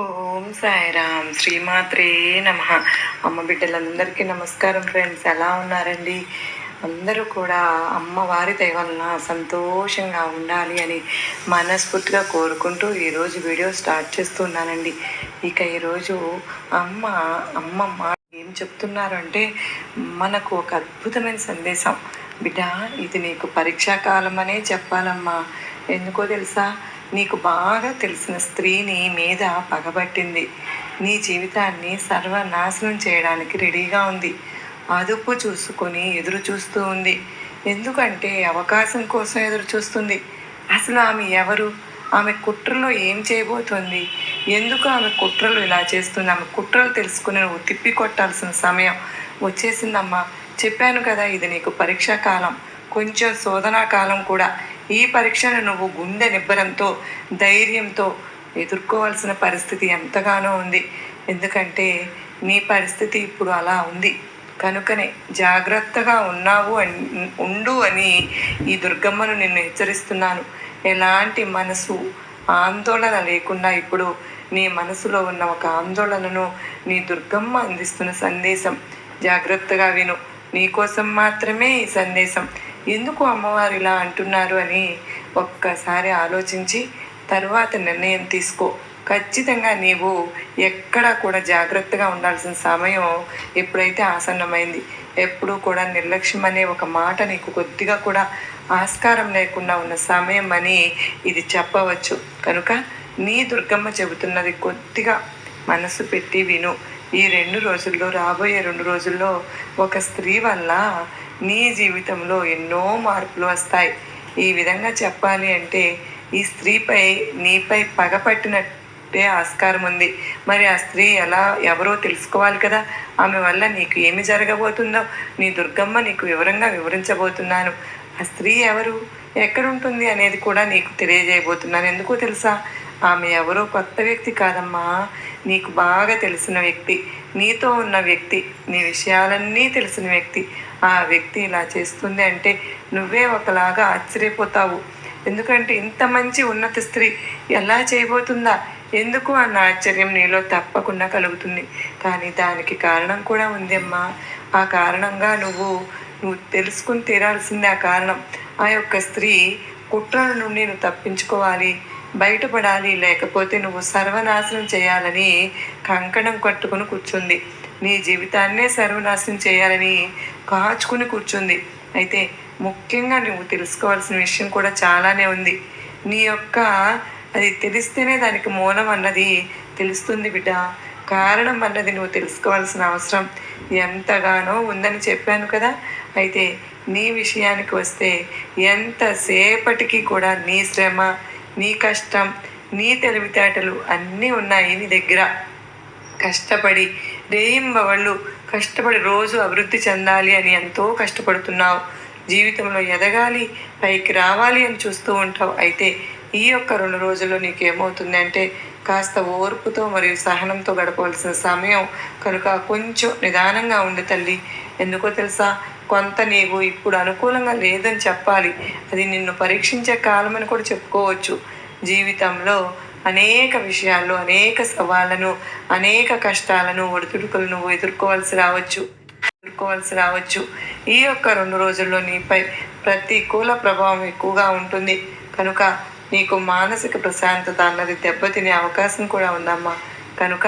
ఓం సాయిరామ్. శ్రీమాత్రే నమ. అమ్మ బిడ్డలందరికీ నమస్కారం ఫ్రెండ్స్. ఎలా ఉన్నారండి? అందరూ కూడా అమ్మవారి దయ వలన సంతోషంగా ఉండాలి అని మనస్ఫూర్తిగా కోరుకుంటూ ఈరోజు వీడియో స్టార్ట్ చేస్తున్నానండి. ఇక ఈరోజు అమ్మ అమ్మమ్మ ఏం చెప్తున్నారు అంటే మనకు ఒక అద్భుతమైన సందేశం. బిడ్డ ఇది నీకు పరీక్షా కాలం అనే చెప్పాలమ్మా. ఎందుకో తెలుసా? నీకు బాగా తెలిసిన స్త్రీని మీద పగబట్టింది. నీ జీవితాన్ని సర్వనాశనం చేయడానికి రెడీగా ఉంది. అదుపు చూసుకొని ఎదురు చూస్తూ ఉంది. ఎందుకంటే అవకాశం కోసం ఎదురు చూస్తుంది. అసలు ఆమె ఎవరు? ఆమె కుట్రలో ఏం చేయబోతోంది? ఎందుకు ఆమె కుట్రలు ఇలా చేస్తుంది? ఆమె కుట్రలు తెలుసుకుని నువ్వు తిప్పి కొట్టాల్సిన సమయం వచ్చేసిందమ్మా. చెప్పాను కదా ఇది నీకు పరీక్షా కాలం. కొంచెం శోధనా కాలం కూడా. ఈ పరీక్షను నువ్వు గుండె నిబ్బరంతో ధైర్యంతో ఎదుర్కోవాల్సిన పరిస్థితి ఎంతగానో ఉంది. ఎందుకంటే నీ పరిస్థితి ఇప్పుడు అలా ఉంది. కనుకనే జాగ్రత్తగా ఉన్నావు అని ఉండు అని ఈ దుర్గమ్మను నిన్ను హెచ్చరిస్తున్నాను. ఎలాంటి మనసు ఆందోళన లేకుండా ఇప్పుడు నీ మనసులో ఉన్న ఒక ఆందోళనను నీ దుర్గమ్మ అందిస్తున్న సందేశం. జాగ్రత్తగా విను. నీకోసం మాత్రమే ఈ సందేశం. ఎందుకు అమ్మవారు ఇలా అంటున్నారు అని ఒక్కసారి ఆలోచించి తర్వాత నిర్ణయం తీసుకో. ఖచ్చితంగా నీవు ఎక్కడా కూడా జాగ్రత్తగా ఉండాల్సిన సమయం ఎప్పుడైతే ఆసన్నమైంది ఎప్పుడూ కూడా నిర్లక్ష్యం అనే ఒక మాట నీకు కొద్దిగా కూడా ఆస్కారం లేకుండా ఉన్న సమయం అని ఇది చెప్పవచ్చు. కనుక నీ దుర్గమ్మ చెబుతున్నది కొద్దిగా మనసు పెట్టి విను. ఈ రెండు రోజుల్లో రాబోయే రెండు రోజుల్లో ఒక స్త్రీ వల్ల నీ జీవితంలో ఎన్నో మార్పులు వస్తాయి. ఈ విధంగా చెప్పాలి అంటే ఈ స్త్రీపై నీపై పగపట్టినట్టే ఆస్కారం ఉంది. మరి ఆ స్త్రీ ఎలా ఎవరో తెలుసుకోవాలి కదా. ఆమె వల్ల నీకు ఏమి జరగబోతుందో నీ దుర్గమ్మ నీకు వివరంగా వివరించబోతున్నాను. ఆ స్త్రీ ఎవరు ఎక్కడుంటుంది అనేది కూడా నీకు తెలియజేయబోతున్నాను. ఎందుకో తెలుసా? ఆమె ఎవరో కొత్త వ్యక్తి కాదమ్మా. నీకు బాగా తెలిసిన వ్యక్తి నీతో ఉన్న వ్యక్తి నీ విషయాలన్నీ తెలిసిన వ్యక్తి. ఆ వ్యక్తి ఇలా చేస్తుంది అంటే నువ్వే ఒకలాగా ఆశ్చర్యపోతావు. ఎందుకంటే ఇంత మంచి ఉన్నత స్త్రీ ఎలా చేయబోతుందా? ఎందుకు అన్న ఆశ్చర్యం నీలో తప్పకుండా కలుగుతుంది. కానీ దానికి కారణం కూడా ఉందమ్మా. ఆ కారణంగా నువ్వు నువ్వు తెలుసుకుని తీరాల్సిందే ఆ కారణం. ఆ యొక్క స్త్రీ కుట్రల నుండి నువ్వు తప్పించుకోవాలి బయటపడాలి లేకపోతే నువ్వు సర్వనాశనం చేయాలని కంకణం కట్టుకుని కూర్చుంది. నీ జీవితాన్నే సర్వనాశనం చేయాలని కాచుకుని కూర్చుంది. అయితే ముఖ్యంగా నువ్వు తెలుసుకోవాల్సిన విషయం కూడా చాలానే ఉంది. నీ యొక్క అది తెలిస్తేనే దానికి మూలం అన్నది తెలుస్తుంది బిడ్డ. కారణం అన్నది నువ్వు తెలుసుకోవాల్సిన అవసరం. ఎంతగానో ఉందని చెప్పాను కదా. అయితే నీ విషయానికి వస్తే ఎంతసేపటికి కూడా నీ శ్రమ నీ కష్టం నీ తెలివితేటలు అన్నీ ఉన్నాయి నీ దగ్గర. కష్టపడి రేయింబవళ్ళు కష్టపడి రోజు అభివృద్ధి చెందాలి అని ఎంతో కష్టపడుతున్నావు. జీవితంలో ఎదగాలి పైకి రావాలి అని చూస్తూ ఉంటావు. అయితే ఈ యొక్క రెండు రోజుల్లో నీకు ఏమవుతుంది అంటే కాస్త ఓర్పుతో మరియు సహనంతో గడపవలసిన సమయం కనుక కొంచెం నిదానంగా ఉండి తల్లి. ఎందుకో తెలుసా? కొంత నీవు ఇప్పుడు అనుకూలంగా లేదని చెప్పాలి. అది నిన్ను పరీక్షించే కాలం అని కూడా చెప్పుకోవచ్చు. జీవితంలో అనేక విషయాల్లో అనేక సవాళ్ళను అనేక కష్టాలను ఒడిదుడుకులను నువ్వు ఎదుర్కోవాల్సి రావచ్చు. ఎదుర్కోవాల్సి రావచ్చు. ఈ యొక్క రెండు రోజుల్లో నీపై ప్రతికూల ప్రభావం ఎక్కువగా ఉంటుంది. కనుక నీకు మానసిక ప్రశాంతత అన్నది దెబ్బతినే అవకాశం కూడా ఉందమ్మా. కనుక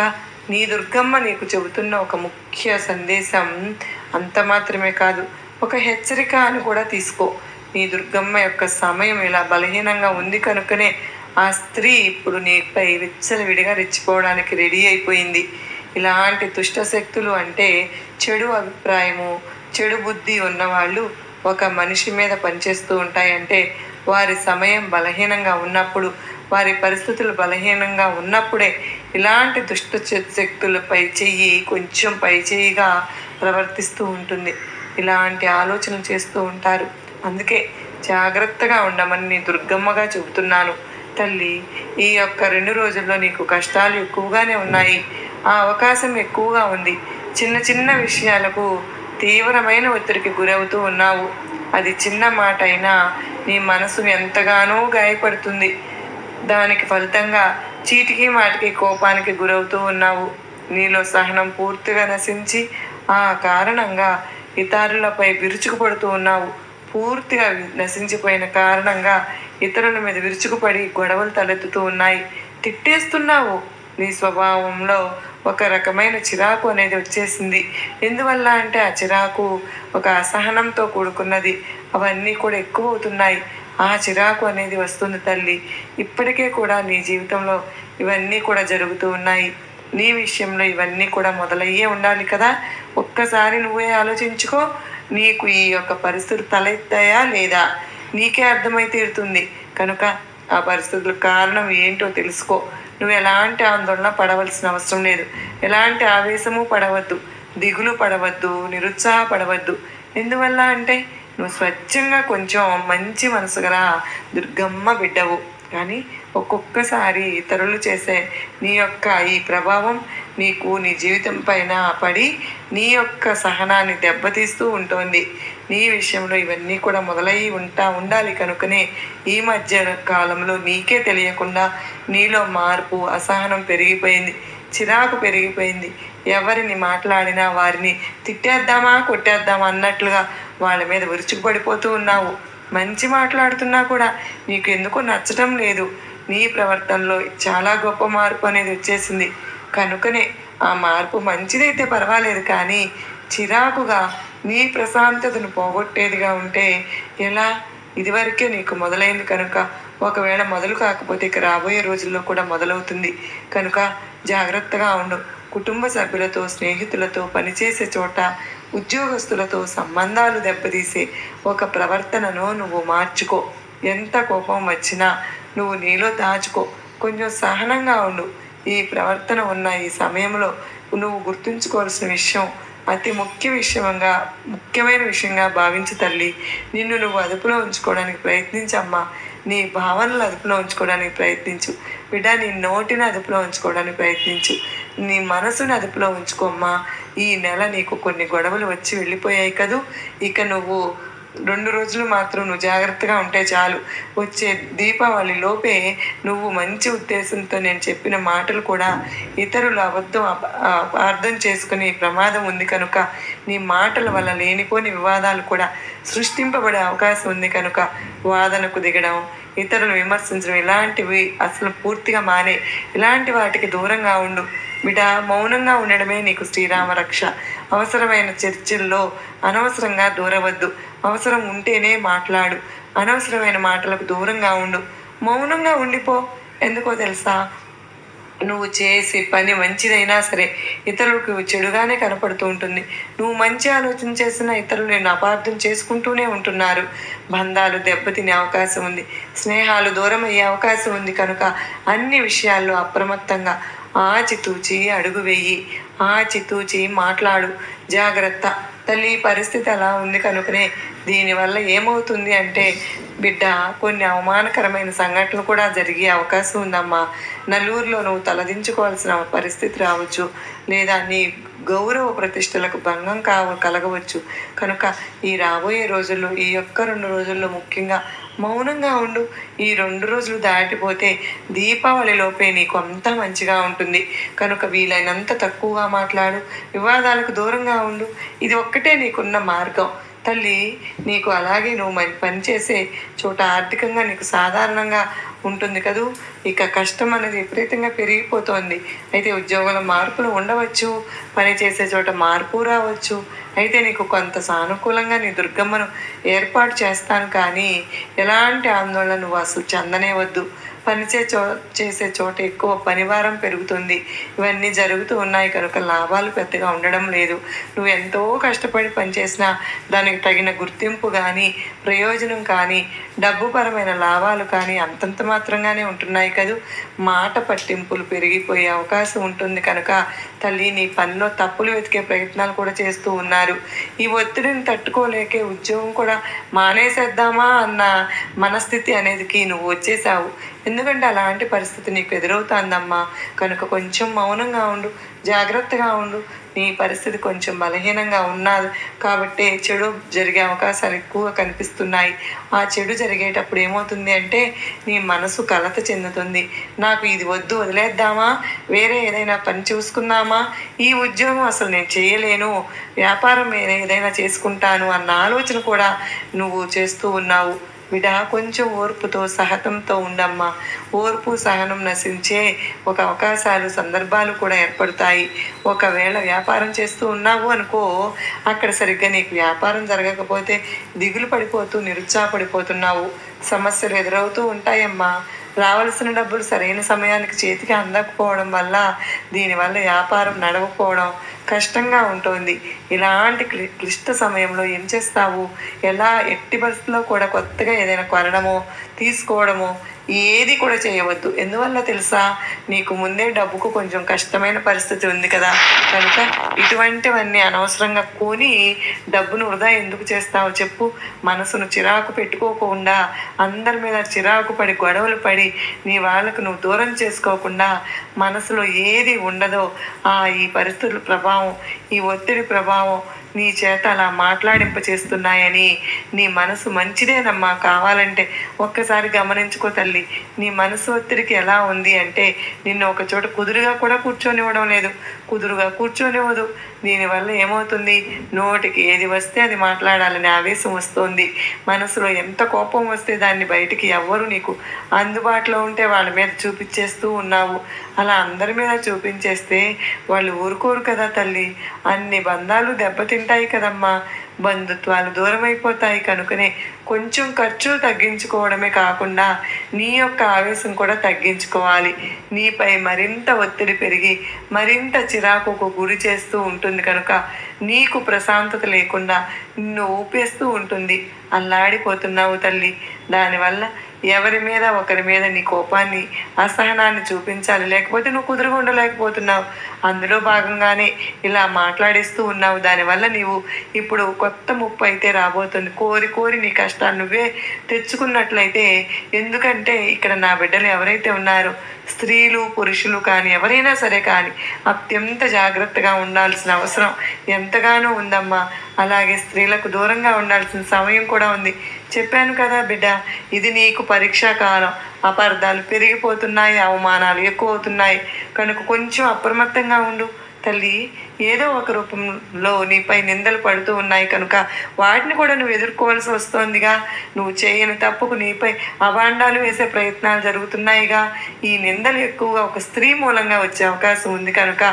నీ దుర్గమ్మ నీకు చెబుతున్న ఒక ముఖ్య సందేశం అంత మాత్రమే కాదు. ఒక హెచ్చరిక అని కూడా తీసుకో. నీ దుర్గమ్మ యొక్క సమయం ఇలా బలహీనంగా ఉంది కనుకనే ఆ స్త్రీ ఇప్పుడు నీపై విచ్చలవిడిగా రెచ్చిపోవడానికి రెడీ అయిపోయింది. ఇలాంటి దుష్ట శక్తులు అంటే చెడు అభిప్రాయము చెడు బుద్ధి ఉన్నవాళ్ళు ఒక మనిషి మీద పనిచేస్తూ ఉంటాయంటే వారి సమయం బలహీనంగా ఉన్నప్పుడు వారి పరిస్థితులు బలహీనంగా ఉన్నప్పుడే ఇలాంటి దుష్ట శక్తులపై చెయ్యి కొంచెం పై చెయ్యిగా ప్రవర్తిస్తూ ఉంటుంది. ఇలాంటి ఆలోచనలు చేస్తూ ఉంటారు. అందుకే జాగ్రత్తగా ఉండమని దుర్గమ్మగా చెబుతున్నాను. తల్లి ఈ యొక్క రెండు రోజుల్లో నీకు కష్టాలు ఎక్కువగానే ఉన్నాయి. ఆ అవకాశం ఎక్కువగా ఉంది. చిన్న చిన్న విషయాలకు తీవ్రమైన ఒత్తిడికి గురవుతూ ఉన్నావు. అది చిన్న మాట అయినా నీ మనసు ఎంతగానో గాయపడుతుంది. దానికి ఫలితంగా చీటికి మాటికి కోపానికి గురవుతూ ఉన్నావు. నీలో సహనం పూర్తిగా నశించి ఆ కారణంగా ఇతరులపై విరుచుకుపడుతూ ఉన్నావు. పూర్తిగా నశించిపోయిన కారణంగా ఇతరుల మీద విరుచుకుపడి గొడవలు తలెత్తుతూ ఉన్నాయి. తిట్టేస్తున్నావు. నీ స్వభావంలో ఒక రకమైన చిరాకు అనేది వచ్చేసింది. ఎందువల్ల అంటే ఆ చిరాకు ఒక అసహనంతో కూడుకున్నది. అవన్నీ కూడా ఎక్కువ అవుతున్నాయి ఆ చిరాకు అనేది వస్తుంది తల్లి. ఇప్పటికే కూడా నీ జీవితంలో ఇవన్నీ కూడా జరుగుతూ ఉన్నాయి. నీ విషయంలో ఇవన్నీ కూడా మొదలయ్యే ఉండాలి కదా. ఒక్కసారి నువ్వే ఆలోచించుకో. నీకు ఈ యొక్క పరిస్థితులు తలెత్తాయా లేదా? నీకే అర్థమై తీరుతుంది. కనుక ఆ పరిస్థితులకు కారణం ఏంటో తెలుసుకో. నువ్వు ఎలాంటి ఆందోళన పడవలసిన అవసరం లేదు. ఎలాంటి ఆవేశము పడవద్దు. దిగులు పడవద్దు. నిరుత్సాహపడవద్దు. ఎందువల్ల అంటే నువ్వు స్వచ్ఛంగా కొంచెం మంచి మనసు గల దుర్గమ్మ బిడ్డవు. కానీ ఒక్కొక్కసారి ఇతరులు చేసే నీ యొక్క ఈ ప్రభావం నీకు నీ జీవితం పైన పడి నీ యొక్క సహనాన్ని దెబ్బతీస్తూ ఉంటుంది. నీ విషయంలో ఇవన్నీ కూడా మొదలయ్యి ఉంటా ఉండాలి కనుకనే ఈ మధ్య కాలంలో నీకే తెలియకుండా నీలో మార్పు అసహనం పెరిగిపోయింది. చిరాకు పెరిగిపోయింది. ఎవరిని మాట్లాడినా వారిని తిట్టేద్దామా కొట్టేద్దామా అన్నట్లుగా వాళ్ళ మీద విరుచుకుపడిపోతూ ఉన్నావు. మంచి మాట్లాడుతున్నా కూడా నీకు ఎందుకో నచ్చటం లేదు. నీ ప్రవర్తనలో చాలా గొప్ప మార్పు అనేది వచ్చేసింది. కనుకనే ఆ మార్పు మంచిదైతే పర్వాలేదు కానీ చిరాకుగా నీ ప్రశాంతతను పోగొట్టేదిగా ఉంటే ఎలా? ఇదివరకే నీకు మొదలైంది కనుక ఒకవేళ మొదలు కాకపోతే ఇక రాబోయే రోజుల్లో కూడా మొదలవుతుంది. కనుక జాగ్రత్తగా ఉండు. కుటుంబ సభ్యులతో స్నేహితులతో పనిచేసే చోట ఉద్యోగస్తులతో సంబంధాలు దెబ్బతీసే ఒక ప్రవర్తనను నువ్వు మార్చుకో. ఎంత కోపం వచ్చినా నువ్వు నీలో దాచుకో. కొంచెం సహనంగా ఉండు. ఈ ప్రవర్తన ఉన్న ఈ సమయంలో నువ్వు గుర్తుంచుకోవాల్సిన విషయం అతి ముఖ్య విషయంగా ముఖ్యమైన విషయంగా భావించి తల్లి. నిన్ను నువ్వు అదుపులో ఉంచుకోవడానికి ప్రయత్నించమ్మా నీ భావనలు అదుపులో ఉంచుకోవడానికి ప్రయత్నించు. బిడ్డ నీ నోటిని అదుపులో ఉంచుకోవడానికి ప్రయత్నించు. నీ మనసుని అదుపులో ఉంచుకోమ్మా ఈ నెల నీకు కొన్ని గొడవలు వచ్చి వెళ్ళిపోయాయి కదూ. ఇక నువ్వు రెండు రోజులు మాత్రం నువ్వు జాగ్రత్తగా ఉంటే చాలు. వచ్చే దీపావళి లోపే నువ్వు మంచి ఉద్దేశంతో నేను చెప్పిన మాటలు కూడా ఇతరులు అబద్ధం అర్థం చేసుకునే ప్రమాదం ఉంది కనుక నీ మాటల వల్ల లేనిపోని వివాదాలు కూడా సృష్టింపబడే అవకాశం ఉంది కనుక వాదనకు దిగడం ఇతరులు విమర్శించడం ఇలాంటివి అసలు పూర్తిగా మానే. ఇలాంటి వాటికి దూరంగా ఉండు. బిడా మౌనంగా ఉండడమే నీకు శ్రీరామ రక్ష అవసరమైన చర్చల్లో అనవసరంగా దూరవద్దు. అవసరం ఉంటేనే మాట్లాడు. అనవసరమైన మాటలకు దూరంగా ఉండు. మౌనంగా ఉండిపో. ఎందుకో తెలుసా? నువ్వు చేసే పని మంచిదైనా సరే ఇతరులకు చెడుగానే కనపడుతూ ఉంటుంది. నువ్వు మంచి ఆలోచన చేసిన ఇతరులు నేను అపార్థం చేసుకుంటూనే ఉంటున్నారు. బంధాలు దెబ్బతినే అవకాశం ఉంది. స్నేహాలు దూరం అయ్యే అవకాశం ఉంది కనుక అన్ని విషయాల్లో అప్రమత్తంగా ఆచితూచి అడుగు వెయ్యి ఆచితూచి మాట్లాడు. జాగ్రత్త. తల్లి పరిస్థితి అలా ఉంది కనుకనే దీనివల్ల ఏమవుతుంది అంటే బిడ్డ కొన్ని అవమానకరమైన సంఘటనలు కూడా జరిగే అవకాశం ఉందమ్మా. నలుగురిలో నువ్వు తలదించుకోవాల్సిన పరిస్థితి రావచ్చు. లేదా నీ గౌరవ ప్రతిష్టలకు భంగం కావ కలగవచ్చు. కనుక ఈ రాబోయే రోజుల్లో ఈ యొక్క రెండు రోజుల్లో ముఖ్యంగా మౌనంగా ఉండు. ఈ రెండు రోజులు దాటిపోతే దీపావళి లోపే నీకు అంతా మంచిగా ఉంటుంది. కనుక వీలైనంత తక్కువగా మాట్లాడు. వివాదాలకు దూరంగా ఉండు. ఇది ఒక్కటే నీకున్న మార్గం. తల్లి నీకు అలాగే నువ్వు మంచి పని చేసే చోట ఆర్థికంగా నీకు సాధారణంగా ఉంటుంది కదూ? ఇక కష్టం అనేది విపరీతంగా పెరిగిపోతోంది. అయితే ఉద్యోగంలో మార్పులు ఉండవచ్చు పని చేసే చోట మార్పు రావచ్చు. అయితే నీకు కొంత సానుకూలంగా నీ దుర్గమ్మను ఏర్పాటు చేస్తాను కానీ ఎలాంటి ఆందోళన నువ్వు అసలు చెందనే వద్దు పనిచే చో చేసే చోట ఎక్కువ పనివారం పెరుగుతుంది. ఇవన్నీ జరుగుతూ ఉన్నాయి కనుక లాభాలు పెద్దగా ఉండడం లేదు. నువ్వు ఎంతో కష్టపడి పనిచేసినా దానికి తగిన గుర్తింపు కానీ ప్రయోజనం కానీ డబ్బుపరమైన లాభాలు కానీ అంతంత మాత్రంగానే ఉంటున్నాయి కదూ. మాట పట్టింపులు పెరిగిపోయే అవకాశం ఉంటుంది కనుక తల్లి నీ పనిలో తప్పులు వెతికే ప్రయత్నాలు కూడా చేస్తూ ఉన్నారు. ఈ ఒత్తిడిని తట్టుకోలేకే ఉద్యోగం కూడా మానేసేద్దామా అన్న మనస్థితి అనేదికి నువ్వు వచ్చేసావు. ఎందుకంటే అలాంటి పరిస్థితి నీకు ఎదురవుతుందమ్మా. కనుక కొంచెం మౌనంగా ఉండు జాగ్రత్తగా ఉండు. నీ పరిస్థితి కొంచెం బలహీనంగా ఉన్నది. కాబట్టి చెడు జరిగే అవకాశాలు ఎక్కువగా కనిపిస్తున్నాయి. ఆ చెడు జరిగేటప్పుడు ఏమవుతుంది అంటే నీ మనసు కలత చెందుతుంది. నాకు ఇది వద్దు వదిలేద్దామా? వేరే ఏదైనా పని చూసుకుందామా? ఈ ఉద్యోగం అసలు నేను చేయలేను. వ్యాపారం ఏదైనా చేసుకుంటాను అన్న ఆలోచన కూడా నువ్వు చేస్తూ ఉన్నావు. విడా కొంచెం ఓర్పుతో సహనంతో ఉండమ్మా. ఓర్పు సహనం నశించే ఒక అవకాశాలు సందర్భాలు కూడా ఏర్పడతాయి. ఒకవేళ వ్యాపారం చేస్తూ ఉన్నావు అనుకో అక్కడ సరిగ్గా నీకు వ్యాపారం జరగకపోతే దిగులు పడిపోతూ నిరుత్సాహపడిపోతున్నావు. సమస్యలు ఎదురవుతూ ఉంటాయమ్మా. రావలసిన డబ్బులు సరైన సమయానికి చేతికి అందకపోవడం వల్ల దీనివల్ల వ్యాపారం నడవకపోవడం కష్టంగా ఉంటుంది. ఇలాంటి క్లి క్లిష్ట సమయంలో ఏం చేస్తావు? ఎలా ఎట్టి పరిస్థితుల్లో కూడా కొత్తగా ఏదైనా కొనడమో తీసుకోవడమో ఏది కూడా చేయవద్దు. ఎందువల్ల తెలుసా? నీకు ముందే డబ్బుకు కొంచెం కష్టమైన పరిస్థితి ఉంది కదా. కనుక ఇటువంటివన్నీ అనవసరంగా కొని డబ్బును వృధా ఎందుకు చేస్తావు చెప్పు. మనసును చిరాకు పెట్టుకోకుండా అందరి మీద చిరాకు పడి గొడవలు పడి నీ వాళ్ళకు నువ్వు దూరం చేసుకోకుండా మనసులో ఏది ఉండదో ఆ ఈ పరిస్థితుల ప్రభావం ఈ ఒత్తిడి ప్రభావం నీ చేత అలా మాట్లాడింప చేస్తున్నాయని నీ మనసు మంచిదేనమ్మా. కావాలంటే ఒక్కసారి గమనించుకో తల్లి. నీ మనసు ఒత్తిడికి ఎలా ఉంది అంటే నిన్ను ఒక చోట కుదురుగా కూడా కూర్చొనివ్వడం లేదు. కుదురుగా కూర్చొనివ్వదు. దీనివల్ల ఏమవుతుంది? నోటికి ఏది వస్తే అది మాట్లాడాలని ఆవేశం వస్తుంది. మనసులో ఎంత కోపం వస్తే దాన్ని బయటికి ఎవ్వరు నీకు అందుబాటులో ఉంటే వాళ్ళ మీద చూపించేస్తూ ఉన్నావు. అలా అందరి మీద చూపించేస్తే వాళ్ళు ఊరుకోరు కదా తల్లి. అన్ని బంధాలు దెబ్బతింటాయి కదమ్మా. బంధుత్వాలు దూరం అయిపోతాయి కనుకనే కొంచెం ఖర్చు తగ్గించుకోవడమే కాకుండా నీ యొక్క ఆవేశం కూడా తగ్గించుకోవాలి. నీపై మరింత ఒత్తిడి పెరిగి మరింత చిరాకుకు గురి చేస్తూ ఉంటుంది కనుక నీకు ప్రశాంతత లేకుండా నిన్ను ఊపేస్తూ ఉంటుంది. అల్లాడిపోతున్నావు తల్లి. దానివల్ల ఎవరి మీద ఒకరి మీద నీ కోపాన్ని అసహనాన్ని చూపించాలి. లేకపోతే నువ్వు కుదురుగా ఉండలేకపోతున్నావు. అందులో భాగంగానే ఇలా మాట్లాడిస్తూ ఉన్నావు. దానివల్ల నీవు ఇప్పుడు కొత్త ముప్పు అయితే రాబోతుంది. కోరి కోరి నీ కష్టాన్ని నువ్వే తెచ్చుకున్నట్లయితే ఎందుకంటే ఇక్కడ నా బిడ్డలు ఎవరైతే ఉన్నారో స్త్రీలు పురుషులు కానీ ఎవరైనా సరే కానీ అత్యంత జాగ్రత్తగా ఉండాల్సిన అవసరం ఎంతగానో ఉందమ్మా. అలాగే స్త్రీలకు దూరంగా ఉండాల్సిన సమయం కూడా ఉంది. చెప్పాను కదా బిడ్డ ఇది నీకు పరీక్షా కాలం. అపార్థాలు పెరిగిపోతున్నాయి అవమానాలు ఎక్కువ అవుతున్నాయి కనుక కొంచెం అప్రమత్తంగా ఉండు. తల్లి ఏదో ఒక రూపంలో నీపై నిందలు పడుతూ ఉన్నాయి కనుక వాటిని కూడా నువ్వు ఎదుర్కోవాల్సి వస్తోందిగా. నువ్వు చేయని తప్పుకు నీపై అభాండాలు వేసే ప్రయత్నాలు జరుగుతున్నాయిగా. ఈ నిందలు ఎక్కువగా ఒక స్త్రీ మూలంగా వచ్చే అవకాశం ఉంది కనుక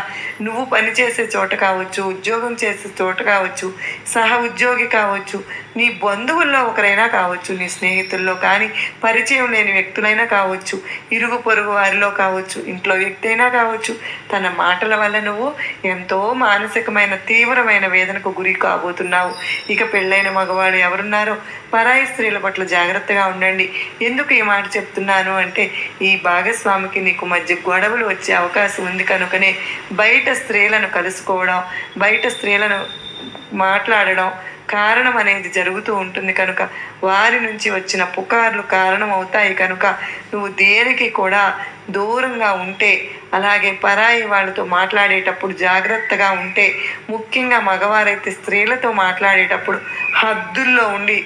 నువ్వు పనిచేసే చోట కావచ్చు ఉద్యోగం చేసే చోట కావచ్చు సహ ఉద్యోగి కావచ్చు నీ బంధువుల్లో ఒకరైనా కావచ్చు నీ స్నేహితుల్లో కానీ పరిచయం లేని వ్యక్తులైనా కావచ్చు ఇరుగు పొరుగు వారిలో కావచ్చు ఇంట్లో వ్యక్తి అయినా కావచ్చు తన మాటల వల్ల నువ్వు ఎంతో మానసికమైన తీవ్రమైన వేదనకు గురి కాబోతున్నావు. ఇక పెళ్ళైన మగవాడు ఎవరున్నారో పరాయి స్త్రీల పట్ల జాగ్రత్తగా ఉండండి. ఎందుకు ఈ మాట చెప్తున్నాను అంటే ఈ భాగస్వామికి నీకు మధ్య గొడవలు వచ్చే అవకాశం ఉంది కనుకనే బయట స్త్రీలను కలుసుకోవడం బయట స్త్రీలను మాట్లాడడం కారణం అనేది జరుగుతూ ఉంటుంది. కనుక వారి నుంచి వచ్చిన పుకార్లు కారణం అవుతాయి కనుక నువ్వు దేనికి కూడా దూరంగా ఉంటే అలాగే పరాయి వాళ్ళతో మాట్లాడేటప్పుడు జాగ్రత్తగా ఉంటే ముఖ్యంగా మగవారైతే స్త్రీలతో మాట్లాడేటప్పుడు హద్దుల్లో ఉండి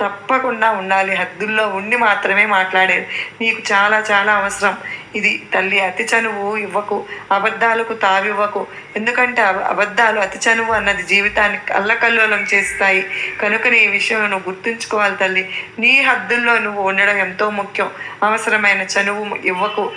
తప్పకుండా ఉండాలి. హద్దుల్లో ఉండి మాత్రమే మాట్లాడేది. నీకు చాలా చాలా అవసరం. ఇది తల్లి అతి చనువు ఇవ్వకు అబద్ధాలకు తావివ్వకు. ఎందుకంటే అబ అబద్ధాలు అతి చనువు అన్నది జీవితాన్ని అల్లకల్లోలం చేస్తాయి. కనుక నీ విషయం నువ్వు గుర్తుంచుకోవాలి తల్లి. నీ హద్దుల్లో నువ్వు ఉండడం ఎంతో ముఖ్యం. అవసరమైన చనువు ఇవ్వకు.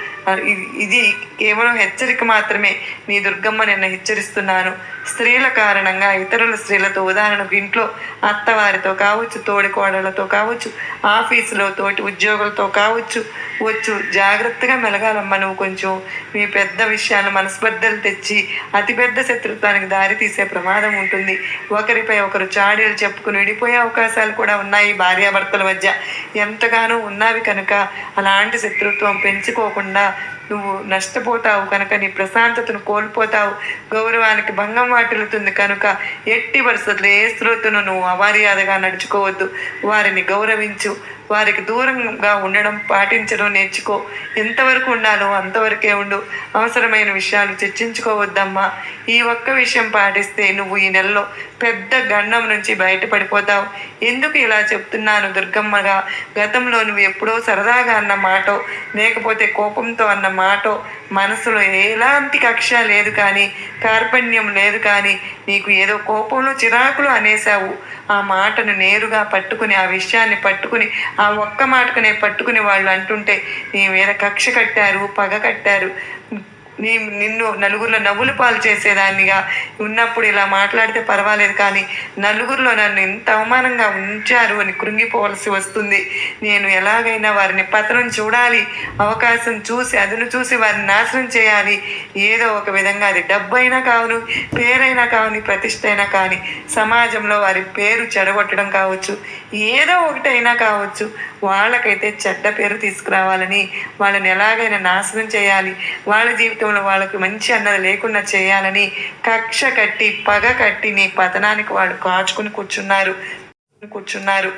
ఇది కేవలం హెచ్చరిక మాత్రమే. నీ దుర్గమ్మ నిన్న హెచ్చరిస్తున్నాను. స్త్రీల కారణంగా ఇతరుల స్త్రీలతో ఉదాహరణకు ఇంట్లో అత్తవారితో కావచ్చు తోడి కోడలతో కావచ్చు ఆఫీసులో తోటి ఉద్యోగులతో కావచ్చు వచ్చు. జాగ్రత్తగా మెలగాలమ్మ నువ్వు కొంచెం. మీ పెద్ద విషయాలు మనస్పర్ధలు తెచ్చి అతిపెద్ద శత్రుత్వానికి దారి తీసే ప్రమాదం ఉంటుంది. ఒకరిపై ఒకరు చాడీలు చెప్పుకుని విడిపోయే అవకాశాలు కూడా ఉన్నాయి భార్యాభర్తల మధ్య. ఎంతగానో ఉన్నవి కనుక అలాంటి శత్రుత్వం పెంచుకోకుండా నువ్వు నష్టపోతావు కనుక నీ ప్రశాంతతను కోల్పోతావు. గౌరవానికి భంగం వాటిల్లుతుంది కనుక ఎట్టి పరిస్థితులు ఏ శ్రోతను నువ్వు అమర్యాదగా నడుచుకోవద్దు. వారిని గౌరవించు. వారికి దూరంగా ఉండడం పాటించడం నేర్చుకో. ఎంతవరకు ఉండాలో అంతవరకే ఉండు. అవసరమైన విషయాలు చర్చించుకోవద్దమ్మా. ఈ ఒక్క విషయం పాటిస్తే నువ్వు ఈ నెలలో పెద్ద గండం నుంచి బయటపడిపోతావు. ఎందుకు ఇలా చెప్తున్నాను దుర్గమ్మగా? గతంలో నువ్వు ఎప్పుడో సరదాగా అన్న మాటో లేకపోతే కోపంతో అన్న మాటో మనసులో ఎలాంటి కక్ష లేదు కానీ కార్పణ్యం లేదు కానీ నీకు ఏదో కోపంలో చిరాకులు అనేసావు ఆ మాటను నేరుగా పట్టుకుని ఆ విషయాన్ని పట్టుకుని ఆ ఒక్క మాటకునే పట్టుకుని వాళ్ళు అంటుంటే నీ మీద కక్ష కట్టారు పగ కట్టారు. నీ నిన్ను నలుగురిలో నవ్వులు పాలు చేసేదాన్నిగా ఉన్నప్పుడు ఇలా మాట్లాడితే పర్వాలేదు కానీ నలుగురిలో నన్ను ఇంత అవమానంగా ఉంచారు అని కృంగిపోవలసి వస్తుంది. నేను ఎలాగైనా వారిని పత్రం చూడాలి అవకాశం చూసి అదును చూసి వారిని నాశనం చేయాలి. ఏదో ఒక విధంగా అది డబ్బైనా కావును పేరైనా కావుని ప్రతిష్ట అయినా కానీ సమాజంలో వారి పేరు చెడగొట్టడం కావచ్చు ఏదో ఒకటైనా కావచ్చు వాళ్ళకైతే చెడ్డ పేరు తీసుకురావాలని వాళ్ళని ఎలాగైనా నాశనం చేయాలి. వాళ్ళ జీవితంలో వాళ్ళకి మంచి అన్నది లేకుండా చేయాలని కక్ష కట్టి పగ కట్టి నీ పతనానికి వాళ్ళు కాచుకుని కూర్చున్నారు. కూర్చున్నారు.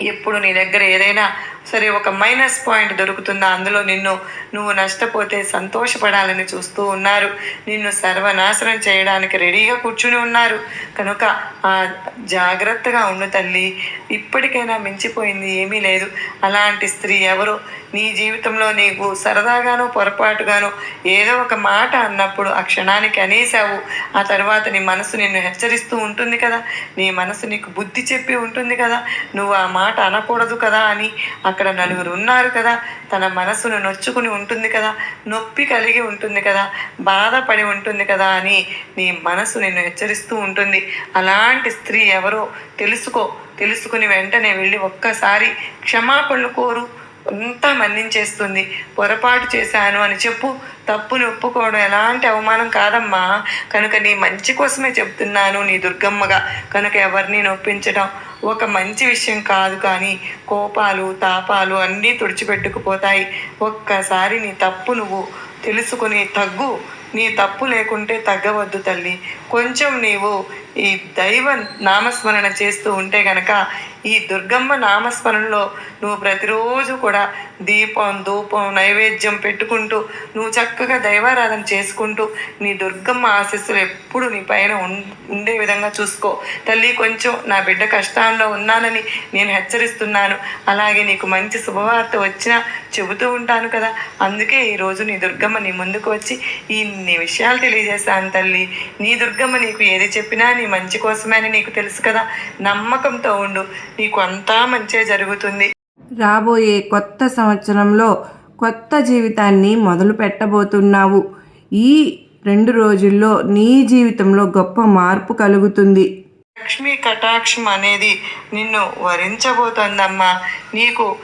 ఎప్పుడు నీ దగ్గర ఏదైనా సరే ఒక మైనస్ పాయింట్ దొరుకుతుందా? అందులో నిన్ను నువ్వు నష్టపోతే సంతోషపడాలని చూస్తూ ఉన్నారు. నిన్ను సర్వనాశనం చేయడానికి రెడీగా కూర్చుని ఉన్నారు. కనుక ఆ జాగ్రత్తగా ఉండు తల్లి. ఇప్పటికైనా మించిపోయింది ఏమీ లేదు. అలాంటి స్త్రీ ఎవరు? నీ జీవితంలో నీకు సరదాగానో పొరపాటుగానో ఏదో ఒక మాట అన్నప్పుడు ఆ క్షణానికి అనేసావు ఆ తర్వాత నీ మనసు నిన్ను హెచ్చరిస్తూ ఉంటుంది కదా. నీ మనసు నీకు బుద్ధి చెప్పి ఉంటుంది కదా. నువ్వు ఆ మాట అనకూడదు కదా అని అక్కడ నలుగురు ఉన్నారు కదా. తన మనసును నొచ్చుకుని ఉంటుంది కదా. నొప్పి కలిగి ఉంటుంది కదా. బాధపడి ఉంటుంది కదా అని నీ మనసు నిన్ను హెచ్చరిస్తూ ఉంటుంది. అలాంటి స్త్రీ ఎవరో తెలుసుకో. తెలుసుకుని వెంటనే వెళ్ళి ఒక్కసారి క్షమాపణలు కోరు. అంతా మన్నించేస్తుంది. పొరపాటు చేశాను అని చెప్పు. తప్పుని ఒప్పుకోవడం ఎలాంటి అవమానం కాదమ్మా. కనుక నీ మంచి కోసమే చెప్తున్నాను నీ దుర్గమ్మగా. కనుక ఎవరిని నొప్పించడం ఒక మంచి విషయం కాదు కానీ కోపాలు తాపాలు అన్నీ తుడిచిపెట్టుకుపోతాయి. ఒక్కసారి నీ తప్పు నువ్వు తెలుసుకుని తగ్గు. నీ తప్పు లేకుంటే తగ్గవద్దు తల్లి. కొంచెం నీవు ఈ దైవ నామస్మరణ చేస్తూ ఉంటే గనక ఈ దుర్గమ్మ నామస్మరణలో నువ్వు ప్రతిరోజు కూడా దీపం ధూపం నైవేద్యం పెట్టుకుంటూ నువ్వు చక్కగా దైవారాధన చేసుకుంటూ నీ దుర్గమ్మ ఆశీస్సులు ఎప్పుడు నీ పైన ఉం- ఉండే విధంగా చూసుకో. తల్లి కొంచెం నా బిడ్డ కష్టాల్లో ఉన్నానని నేను హెచ్చరిస్తున్నాను. అలాగే నీకు మంచి శుభవార్త వచ్చినా చెబుతూ ఉంటాను కదా. అందుకే ఈరోజు నీ దుర్గమ్మ నీ ముందుకు వచ్చి ఇన్ని విషయాలు తెలియజేశాను తల్లి. నీ దుర్గమ్మ నీకు ఏది చెప్పినా నీ మంచి కోసమే అని నీకు తెలుసు కదా. నమ్మకంతో ఉండు. నీకు అంతా మంచే జరుగుతుంది. రాబోయే కొత్త సంవత్సరంలో కొత్త జీవితాన్ని మొదలు పెట్టబోతున్నావు. ఈ రెండు రోజుల్లో నీ జీవితంలో గొప్ప మార్పు కలుగుతుంది. లక్ష్మీ కటాక్షం అనేది నిన్ను వరించబోతోందమ్మా. నీకు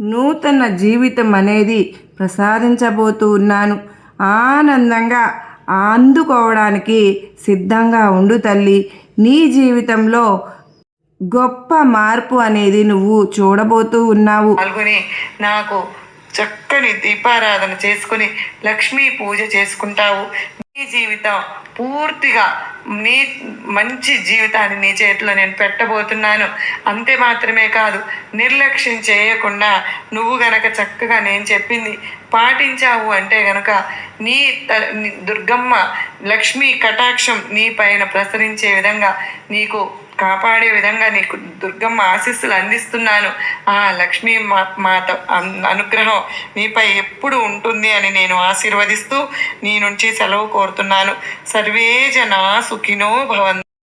నూతన జీవితం అనేది ప్రసాదించబోతూ ఉన్నాను. ఆనందంగా అందుకోవడానికి సిద్ధంగా ఉండు తల్లి. నీ జీవితంలో గొప్ప మార్పు అనేది నువ్వు చూడబోతూ ఉన్నావు. పాల్గొని నాకు చక్కని దీపారాధన చేసుకుని లక్ష్మీ పూజ చేసుకుంటావు. నీ జీవితం పూర్తిగా నీ మంచి జీవితాన్ని నీ చేతిలో నేను పెట్టబోతున్నాను. అంతే మాత్రమే కాదు నిర్లక్ష్యం చేయకుండా నువ్వు గనక చక్కగా నేను చెప్పింది పాటించావు అంటే గనక నీ త- దుర్గమ్మ లక్ష్మీ కటాక్షం నీ పైన ప్రసరించే విధంగా నీకు కాపాడే విధంగా నీకు దుర్గమ్మ ఆశీస్సులు అందిస్తున్నాను. ఆ లక్ష్మీ మా మాత అనుగ్రహం నీపై ఎప్పుడు ఉంటుంది అని నేను ఆశీర్వదిస్తూ నీ నుంచి సెలవు కోరుతున్నాను. సర్వే జనా సుఖినో భవంతు.